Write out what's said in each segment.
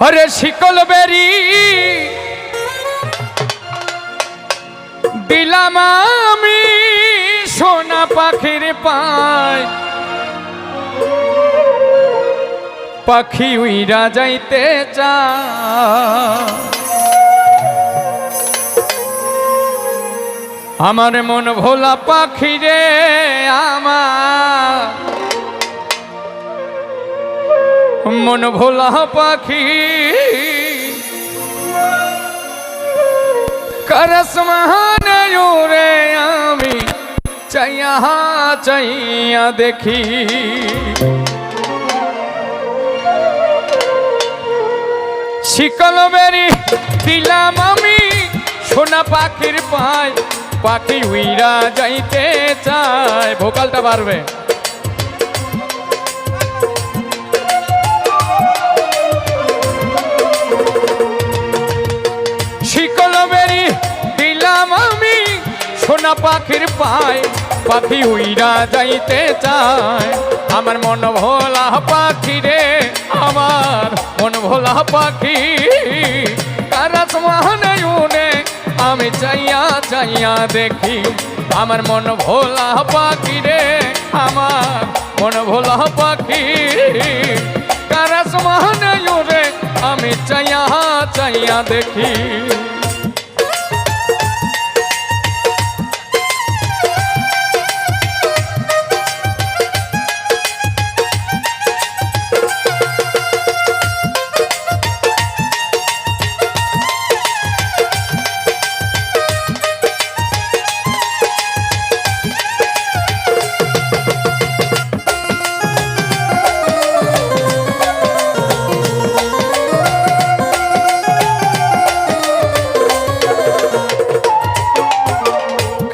হরে শিকল বেরি। দিলাম আমি সোনা পাখির পায়। পাখি উইরা যাইতে চা আমার মন ভোলা পাখি রে আমার। মন ভোলা পাখি। করস রে আমি চাইয়া চাইয়া দেখি। শিকল বেরি দিলাম আমি, সোনা পাখির পায়। পাখি উইরা যাইতে চায়। ভোকালটা পারবে সোনা পাখির পায় পাখি উইরা যাইতে চায়। আমার মন ভোলা পাখি রে, আমার মন ভোলা পাখি। কারাস মহানয়নে আমি চাইয়া চাইয়া দেখি, আমার মন ভোলা পাখি রে, আমার মন ভোলা পাখি। কারাস মহানয়নে আমি চাইয়া চাইয়া দেখি।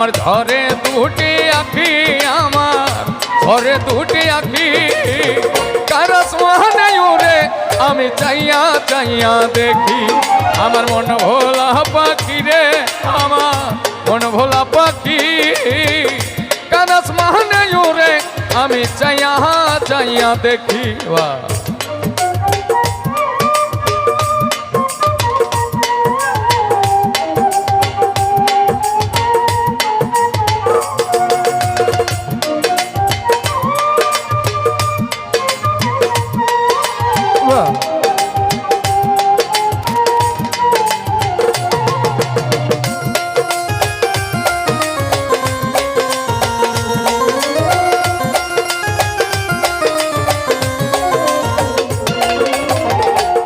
আমার ধরে দুটি আখি আমার ধরে দুটি আখি। কারস মহানাই রে আমি চাইয়া চাইয়া দেখি। আমার মন ভোলা পাখি রে, আমার মন ভোলা পাখি। কারস মহানাই রে আমি চাইয়া চাইয়া দেখি। বাহ বাহ।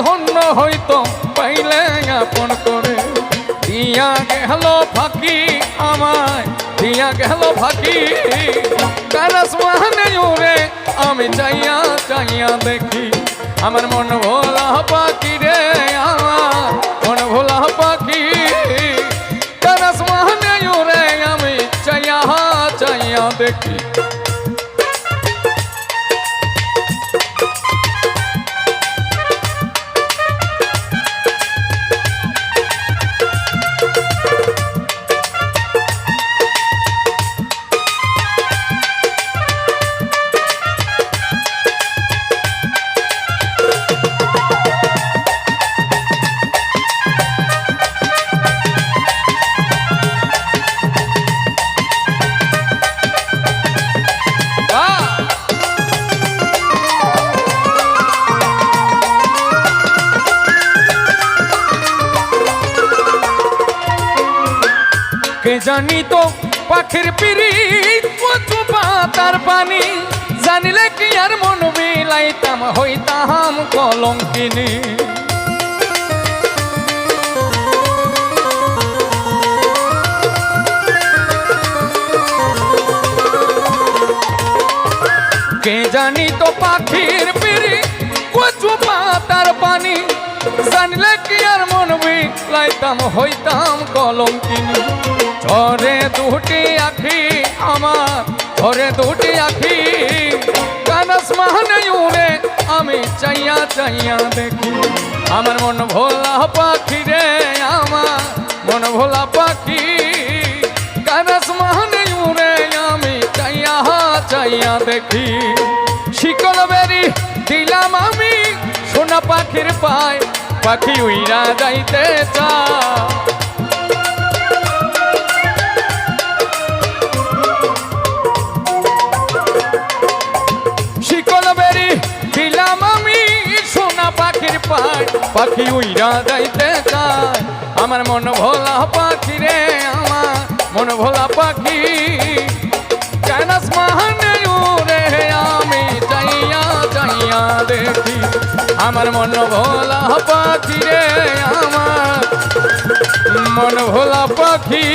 ধন্য হইতো পাইলে আপন করে। দিয়া গেল ফাঁকি আমায়, দিয়া গেল ফাঁকি। কারাস মহানে রে আমি চাইয়া চাইয়া দেখি। আমার মন ভোলা পাখি রে আমার, মন ভোলা পাখি কারাস মহানে রে আমি চাইয়া চাইয়া দেখি। জানি তো পাখির পিরিত কচু পাতার পানি। জানিলে কি আর মন বিলাইতাম হইতাম কলঙ্কিনী। কে জানি তো পাখির পিড়ি কচু পাতার পানি। জানলে কি আর মন বিলাইতাম হইতাম কলঙ্কিনী। ঝরে দুটি আখি আমার, ঝরে দুটি আখি। কানস মাহনে উড়ে আমি চাইয়া চাইয়া দেখি। আমার মন ভোলা পাখি রে আমার, মন ভোলা পাখি। কানস মাহনে উড়ে আমি চাইয়া চাইয়া দেখি। শিকল বেরি দিলাম আমি, সোনা পাখির পায়, পাখি উইরা যাইতে চা পাখি উইরা যাইতে চায়। আমার মন ভোলা পাখি রে আমার মন ভোলা পাখি। কানাস মাহানে উড়ে আমি চাইয়া চাইয়া দেখি। আমার মন ভোলা পাখি রে আমার মন ভোলা পাখি।